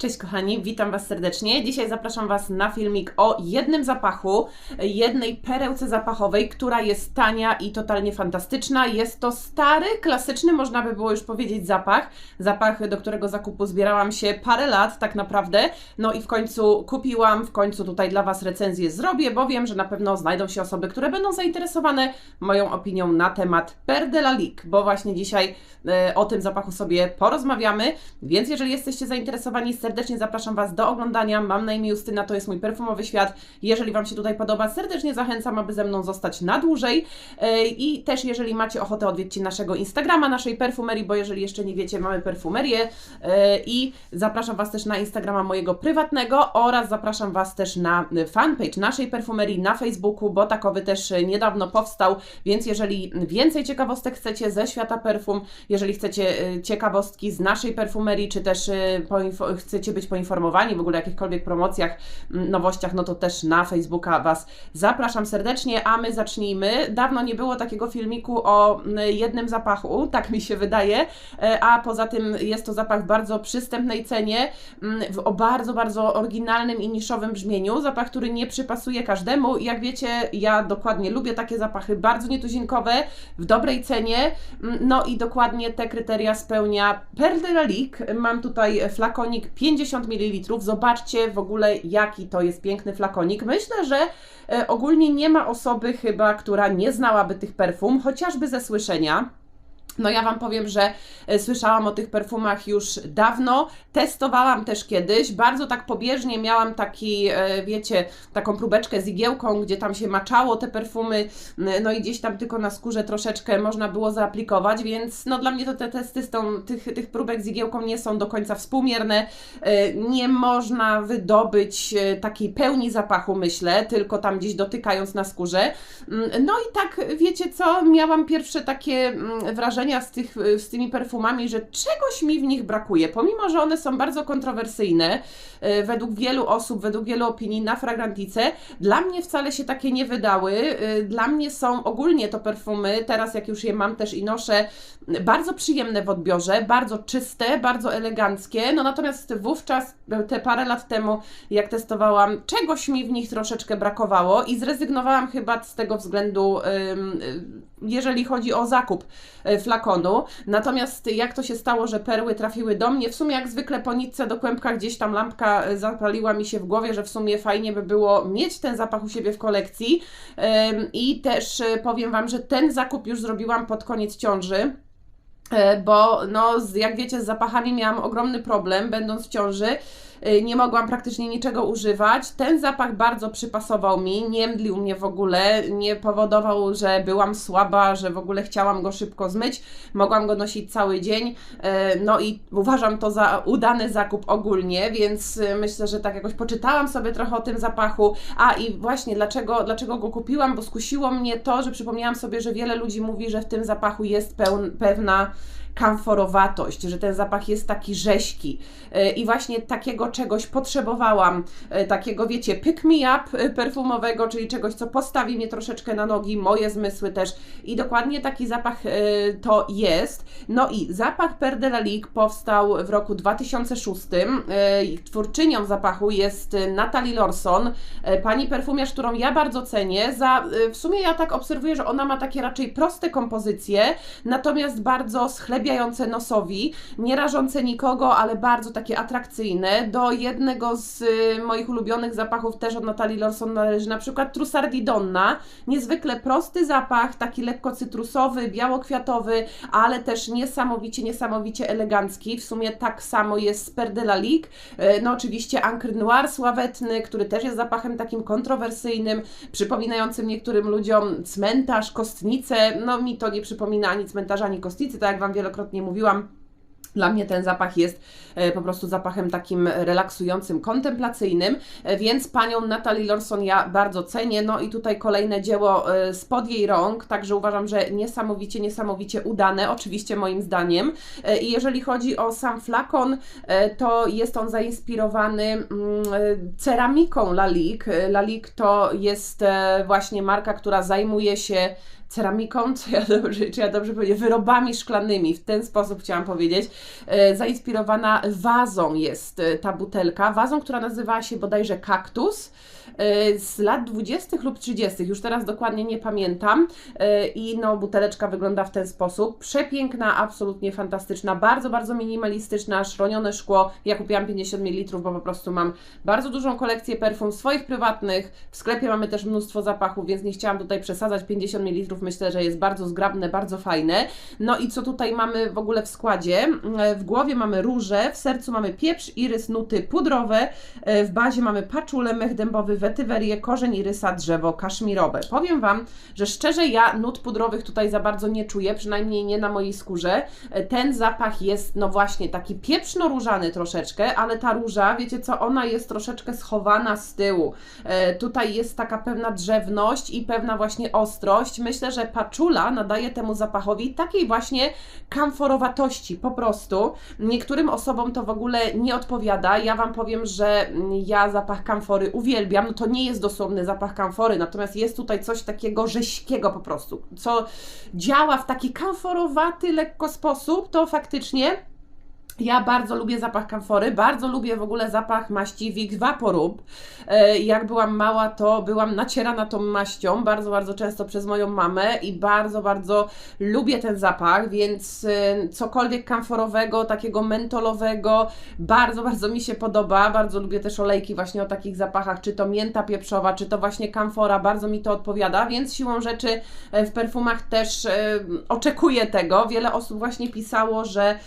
Cześć kochani, witam Was serdecznie. Dzisiaj zapraszam Was na filmik o jednym zapachu, jednej perełce zapachowej, która jest tania i totalnie fantastyczna. Jest to stary, klasyczny, można by było już powiedzieć, zapach. Zapach, do którego zakupu zbierałam się parę lat tak naprawdę. No i w końcu kupiłam, w końcu tutaj dla Was recenzję zrobię, bo wiem, że na pewno znajdą się osoby, które będą zainteresowane moją opinią na temat Per bo właśnie dzisiaj e, o tym zapachu sobie porozmawiamy. Więc jeżeli jesteście zainteresowani, serdecznie zapraszam Was do oglądania. Mam na imię Justyna, to jest mój perfumowy świat. Jeżeli Wam się tutaj podoba, serdecznie zachęcam, aby ze mną zostać na dłużej. E, I też jeżeli macie ochotę, odwiedźcie naszego Instagrama, naszej perfumerii, bo jeżeli jeszcze nie wiecie, mamy perfumerię. E, I zapraszam Was też na Instagrama mojego prywatnego oraz zapraszam Was też na fanpage naszej perfumerii na Facebooku, bo takowy też niedawno powstał, więc jeżeli więcej ciekawostek chcecie ze świata perfum, jeżeli chcecie e, ciekawostki z naszej perfumerii, czy też chcecie być poinformowani w ogóle o jakichkolwiek promocjach, nowościach, no to też na Facebooka Was zapraszam serdecznie, a my zacznijmy. Dawno nie było takiego filmiku o jednym zapachu, tak mi się wydaje, e, a poza tym jest to zapach w bardzo przystępnej cenie, o bardzo, bardzo oryginalnym i niszowym brzmieniu. Zapach, który nie przypasuje każdemu. Jak wiecie, ja dokładnie lubię takie zapachy, bardzo nietuzinkowe, w dobrej cenie. No i dokładnie te kryteria spełnia Per de la Ligue. Mam tutaj flakonik 50 ml. Zobaczcie w ogóle, jaki to jest piękny flakonik. Myślę, że e, ogólnie nie ma osoby chyba, która nie znałaby tych perfum, chociażby ze słyszenia. No ja Wam powiem, że e, słyszałam o tych perfumach już dawno, testowałam też kiedyś, bardzo tak pobieżnie miałam taki, e, wiecie, taką próbeczkę z igiełką, gdzie tam się maczało te perfumy, no i gdzieś tam tylko na skórze troszeczkę można było zaaplikować, więc no dla mnie to te testy z tą, tych, tych próbek z igiełką nie są do końca współmierne, e, nie można wydobyć takiej pełni zapachu, myślę, tylko tam gdzieś dotykając na skórze. No i tak, wiecie co, miałam pierwsze takie mm, wrażenie, z, tych, z tymi perfumami, że czegoś mi w nich brakuje, pomimo, że one są bardzo kontrowersyjne, e, według wielu osób, według wielu opinii na Fragrantice, dla mnie wcale się takie nie wydały. E, dla mnie są ogólnie to perfumy, teraz jak już je mam też i noszę, bardzo przyjemne w odbiorze, bardzo czyste, bardzo eleganckie, no natomiast wówczas, te parę lat temu, jak testowałam, czegoś mi w nich troszeczkę brakowało i zrezygnowałam chyba z tego względu, jeżeli chodzi o zakup flakonu. Natomiast jak to się stało, że perły trafiły do mnie, w sumie jak zwykle po nitce do kłębka gdzieś tam lampka e, zapaliła mi się w głowie, że w sumie fajnie by było mieć ten zapach u siebie w kolekcji. I też e, powiem Wam, że ten zakup już zrobiłam pod koniec ciąży e, bo no, jak wiecie, z zapachami miałam ogromny problem, będąc w ciąży. Y, nie mogłam praktycznie niczego używać. Ten zapach bardzo przypasował mi, nie mdlił mnie w ogóle, nie powodował, że byłam słaba, że w ogóle chciałam go szybko zmyć. Mogłam go nosić cały dzień. Y, no i uważam to za udany zakup ogólnie, więc y, myślę, że tak jakoś poczytałam sobie trochę o tym zapachu. A i właśnie dlaczego, dlaczego go kupiłam, bo skusiło mnie to, że przypomniałam sobie, że wiele ludzi mówi, że w tym zapachu jest pełn, pewna kamforowatość, że ten zapach jest taki rześki. E, I właśnie takiego czegoś potrzebowałam, e, takiego wiecie, pick me up e, perfumowego, czyli czegoś, co postawi mnie troszeczkę na nogi, moje zmysły też. I dokładnie taki zapach to jest. No i zapach Per de la Ligue powstał w roku 2006. Twórczynią zapachu jest Natalie Lorson, pani perfumiarz, którą ja bardzo cenię. Za, w sumie ja tak obserwuję, że ona ma takie raczej proste kompozycje, natomiast bardzo schlebia nosowi, nie rażące nikogo, ale bardzo takie atrakcyjne. Do jednego z y, moich ulubionych zapachów też od Natalii Lorson należy na przykład Trussardi Donna. Niezwykle prosty zapach, taki lekko cytrusowy, białokwiatowy, ale też niesamowicie, niesamowicie elegancki. W sumie tak samo jest z. Y, no oczywiście Ancre Noir sławetny, który też jest zapachem takim kontrowersyjnym, przypominającym niektórym ludziom cmentarz, kostnicę. No mi to nie przypomina ani cmentarza, ani kostnicy, tak jak Wam wielokrotnie wielokrotnie mówiłam, dla mnie ten zapach jest e, po prostu zapachem takim relaksującym, kontemplacyjnym, e, więc panią Natalie Lorson ja bardzo cenię. No i tutaj kolejne dzieło e, spod jej rąk, także uważam, że niesamowicie, niesamowicie udane, oczywiście moim zdaniem. I jeżeli chodzi o sam flakon, to jest on zainspirowany mm, ceramiką Lalique. Lalique to jest właśnie marka, która zajmuje się ceramiką, co ja dobrze, czy ja dobrze powiedzieć, wyrobami szklanymi, w ten sposób chciałam powiedzieć. E, zainspirowana wazą jest e, ta butelka, wazą, która nazywała się bodajże kaktus e, z lat 20. lub 30., już teraz dokładnie nie pamiętam. I no, buteleczka wygląda w ten sposób. Przepiękna, absolutnie fantastyczna, bardzo, bardzo minimalistyczna, szronione szkło. Ja kupiłam 50 ml, bo po prostu mam bardzo dużą kolekcję perfum swoich prywatnych. W sklepie mamy też mnóstwo zapachów, więc nie chciałam tutaj przesadzać. 50 ml myślę, że jest bardzo zgrabne, bardzo fajne. No i co tutaj mamy w ogóle w składzie? W głowie mamy róże, w sercu mamy pieprz, irys, nuty pudrowe, w bazie mamy paczule, mech dębowy, wetywerię, korzeń irysa, drzewo kaszmirowe. Powiem Wam, że szczerze ja nut pudrowych tutaj za bardzo nie czuję, przynajmniej nie na mojej skórze. Ten zapach jest, no właśnie, taki pieprzno-różany troszeczkę, ale ta róża, wiecie co, ona jest troszeczkę schowana z tyłu. E, tutaj jest taka pewna drzewność i pewna właśnie ostrość. Myślę, że paczula nadaje temu zapachowi takiej właśnie kamforowatości po prostu. Niektórym osobom to w ogóle nie odpowiada. Ja Wam powiem, że ja zapach kamfory uwielbiam. No to nie jest dosłowny zapach kamfory, natomiast jest tutaj coś takiego rześkiego po prostu, co działa w taki kamforowaty lekko sposób, to faktycznie ja bardzo lubię zapach kamfory, bardzo lubię w ogóle zapach maści Vic Vaporub. E, jak byłam mała, to byłam nacierana tą maścią bardzo, bardzo często przez moją mamę i bardzo, bardzo lubię ten zapach, więc e, cokolwiek kamforowego, takiego mentolowego, bardzo, bardzo mi się podoba. Bardzo lubię też olejki właśnie o takich zapachach, czy to mięta pieprzowa, czy to właśnie kamfora, bardzo mi to odpowiada, więc siłą rzeczy e, w perfumach też oczekuję tego. Wiele osób właśnie pisało, że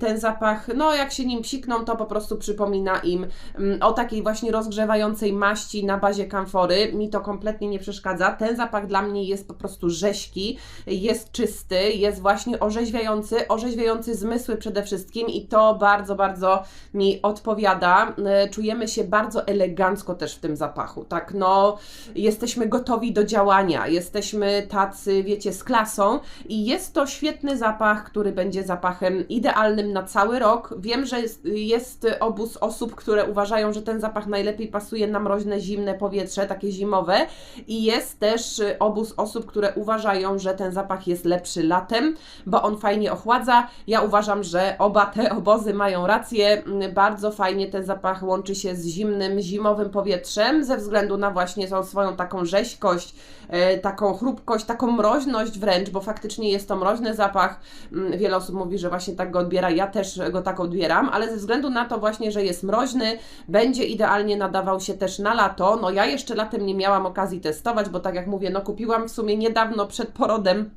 ten zapach no jak się nim psikną, to po prostu przypomina im mm, o takiej właśnie rozgrzewającej maści na bazie kamfory. Mi to kompletnie nie przeszkadza. Ten zapach dla mnie jest po prostu rześki, jest czysty, jest właśnie orzeźwiający, orzeźwiający zmysły przede wszystkim i to bardzo, bardzo mi odpowiada. E, czujemy się bardzo elegancko też w tym zapachu, tak, no jesteśmy gotowi do działania, jesteśmy tacy, wiecie, z klasą i jest to świetny zapach, który będzie zapachem idealnym na cały rok. Wiem, że jest, jest obóz osób, które uważają, że ten zapach najlepiej pasuje na mroźne, zimne powietrze, takie zimowe. I jest też obóz osób, które uważają, że ten zapach jest lepszy latem, bo on fajnie ochładza. Ja uważam, że oba te obozy mają rację. Bardzo fajnie ten zapach łączy się z zimnym, zimowym powietrzem, ze względu na właśnie tą swoją taką rzeźkość, e, taką chrupkość, taką mroźność wręcz, bo faktycznie jest to mroźny zapach. Mm, wiele osób mówi, że właśnie tak go odbiera. Ja też go tak odbieram, ale ze względu na to właśnie, że jest mroźny, będzie idealnie nadawał się też na lato. No ja jeszcze latem nie miałam okazji testować, bo tak jak mówię, no kupiłam w sumie niedawno przed porodem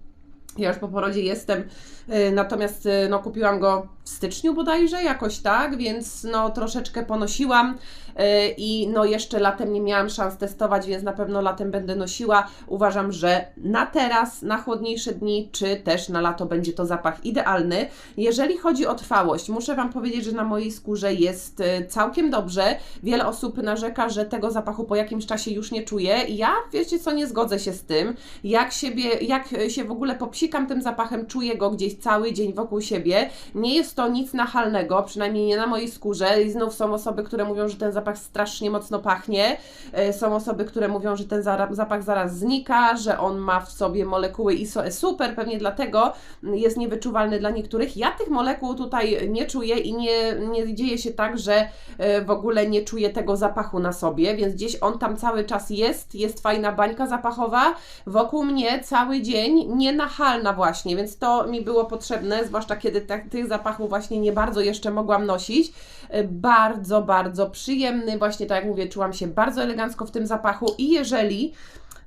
ja już po porodzie jestem, y, natomiast y, no, kupiłam go w styczniu bodajże, jakoś tak, więc no troszeczkę ponosiłam. E, i no jeszcze latem nie miałam szans testować, więc na pewno latem będę nosiła. Uważam, że na teraz, na chłodniejsze dni, czy też na lato będzie to zapach idealny. Jeżeli chodzi o trwałość, muszę Wam powiedzieć, że na mojej skórze jest e, całkiem dobrze. Wiele osób narzeka, że tego zapachu po jakimś czasie już nie czuje. Ja, wiecie co, nie zgodzę się z tym. Jak siebie, jak się w ogóle popsikam tym zapachem, czuję go gdzieś cały dzień wokół siebie. Nie jest to nic nachalnego, przynajmniej nie na mojej skórze. I znów są osoby, które mówią, że ten zapach zapach strasznie mocno pachnie. E, są osoby, które mówią, że ten zapach zaraz znika, że on ma w sobie molekuły ISO super, pewnie dlatego jest niewyczuwalny dla niektórych. Ja tych molekuł tutaj nie czuję i nie, nie dzieje się tak, że e, w ogóle nie czuję tego zapachu na sobie, więc gdzieś on tam cały czas jest, jest fajna bańka zapachowa wokół mnie cały dzień, nienachalna właśnie, więc to mi było potrzebne, zwłaszcza kiedy tych zapachów właśnie nie bardzo jeszcze mogłam nosić. E, bardzo, bardzo przyjemny, właśnie tak jak mówię, czułam się bardzo elegancko w tym zapachu i jeżeli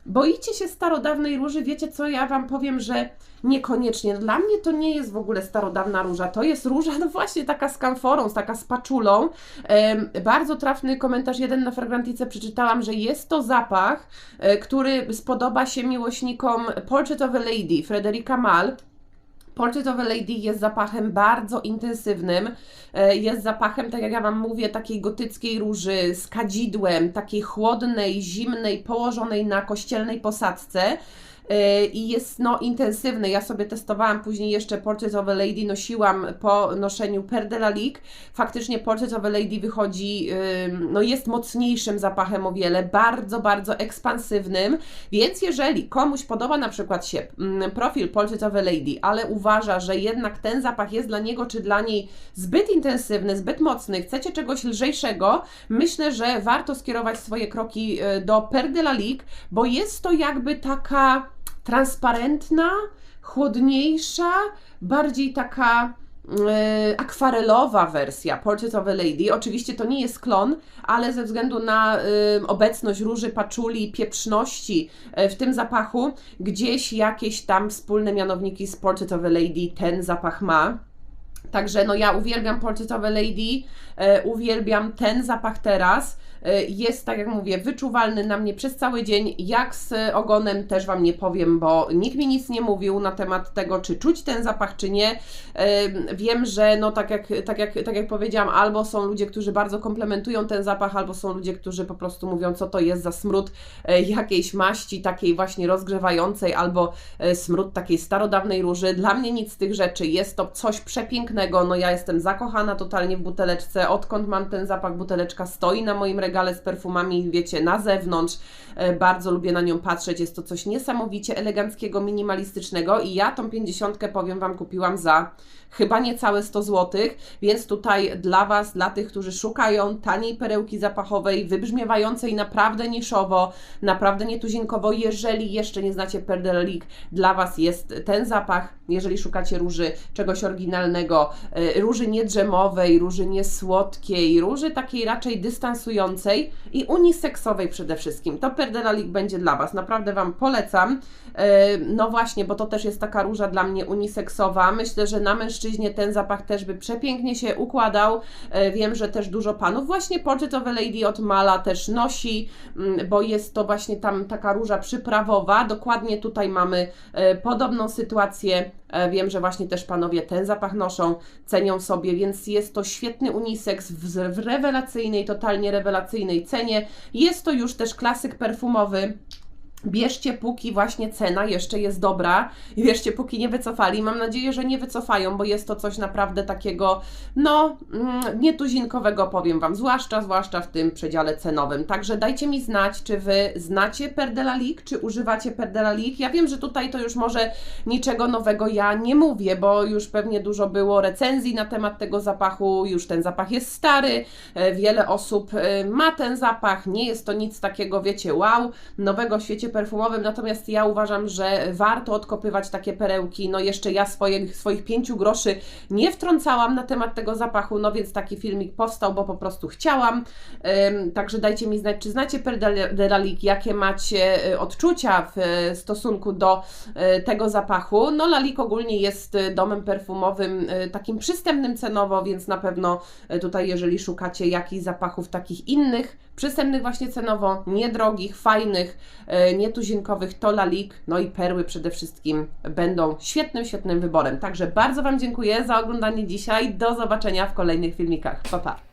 boicie się starodawnej róży, wiecie co, ja Wam powiem, że niekoniecznie. Dla mnie to nie jest w ogóle starodawna róża, to jest róża, no właśnie taka z kamforą, taka z paczulą. bardzo trafny komentarz jeden na Fragrantice przeczytałam, że jest to zapach, e, który spodoba się miłośnikom Portrait of a Lady, Frederica Mal. Portrait of a Lady jest zapachem bardzo intensywnym. E, jest zapachem, tak jak ja Wam mówię, takiej gotyckiej róży z kadzidłem, takiej chłodnej, zimnej, położonej na kościelnej posadzce. E, i jest no intensywny. Ja sobie testowałam później jeszcze Portrait of a Lady, nosiłam po noszeniu Per de la Ligue. Faktycznie Portrait of a Lady wychodzi, no jest mocniejszym zapachem o wiele, bardzo, bardzo ekspansywnym, więc jeżeli komuś podoba na przykład się mm, profil Portrait of a Lady, ale uważa, że jednak ten zapach jest dla niego czy dla niej zbyt intensywny, zbyt mocny, chcecie czegoś lżejszego, myślę, że warto skierować swoje kroki y, do Per de la Ligue, bo jest to jakby taka transparentna, chłodniejsza, bardziej taka e, akwarelowa wersja Portrait of a Lady. Oczywiście to nie jest klon, ale ze względu na e, obecność róży, paczuli, pieprzności e, w tym zapachu, gdzieś jakieś tam wspólne mianowniki z Portrait of a Lady ten zapach ma. Także no ja uwielbiam Portrait of a Lady, e, uwielbiam ten zapach teraz. E, jest, tak jak mówię, wyczuwalny na mnie przez cały dzień. Jak z ogonem też Wam nie powiem, bo nikt mi nic nie mówił na temat tego, czy czuć ten zapach, czy nie. E, wiem, że no tak jak, tak, jak, tak jak powiedziałam, albo są ludzie, którzy bardzo komplementują ten zapach, albo są ludzie, którzy po prostu mówią, co to jest za smród jakiejś maści, takiej właśnie rozgrzewającej, albo smród takiej starodawnej róży. Dla mnie nic z tych rzeczy. Jest to coś przepięknego. No ja jestem zakochana totalnie w buteleczce. Odkąd mam ten zapach, buteleczka stoi na moim regale z perfumami, wiecie, na zewnątrz. E, Bardzo lubię na nią patrzeć. Jest to coś niesamowicie eleganckiego, minimalistycznego i ja tą 50 powiem Wam kupiłam za chyba niecałe 100 zł, więc tutaj dla Was, dla tych, którzy szukają taniej perełki zapachowej, wybrzmiewającej naprawdę niszowo, naprawdę nietuzinkowo, jeżeli jeszcze nie znacie Perdelic, dla Was jest ten zapach, jeżeli szukacie róży, czegoś oryginalnego, e, róży niedrzemowej, róży niesłodkiej, róży takiej raczej dystansującej i uniseksowej przede wszystkim. To Perdelic będzie dla Was, naprawdę Wam polecam. E, No właśnie, bo to też jest taka róża dla mnie uniseksowa. Myślę, że na mężczyźnie ten zapach też by przepięknie się układał. E, Wiem, że też dużo panów właśnie Portrait of a Lady od Mala też nosi, mm, bo jest to właśnie tam taka róża przyprawowa. Dokładnie tutaj mamy e, podobną sytuację. E, Wiem, że właśnie też panowie ten zapach noszą, cenią sobie, więc jest to świetny unisex w, w rewelacyjnej, totalnie rewelacyjnej cenie. Jest to już też klasyk perfumowy. Bierzcie, póki właśnie cena jeszcze jest dobra i bierzcie, póki nie wycofali. Mam nadzieję, że nie wycofają, bo jest to coś naprawdę takiego, no, mm, nietuzinkowego, powiem Wam, zwłaszcza, zwłaszcza w tym przedziale cenowym. Także dajcie mi znać, czy Wy znacie Perdelalik, czy używacie Perdelalik. Ja wiem, że tutaj to już może niczego nowego ja nie mówię, bo już pewnie dużo było recenzji na temat tego zapachu, już ten zapach jest stary, e, wiele osób e, ma ten zapach, nie jest to nic takiego, wiecie, wow, nowego świecie perfumowym, natomiast ja uważam, że warto odkopywać takie perełki, no jeszcze ja swoich, swoich pięciu groszy nie wtrącałam na temat tego zapachu, no więc taki filmik powstał, bo po prostu chciałam, także dajcie mi znać, czy znacie Perdelalik, jakie macie y, odczucia w y, stosunku do y, tego zapachu, no Lalik ogólnie jest domem perfumowym takim przystępnym cenowo, więc na pewno tutaj jeżeli szukacie jakichś zapachów takich innych, przystępnych właśnie cenowo, niedrogich, fajnych, e, nietuzinkowych, to Lalik, no i perły przede wszystkim będą świetnym, świetnym wyborem. Także bardzo Wam dziękuję za oglądanie dzisiaj. Do zobaczenia w kolejnych filmikach. Pa, pa!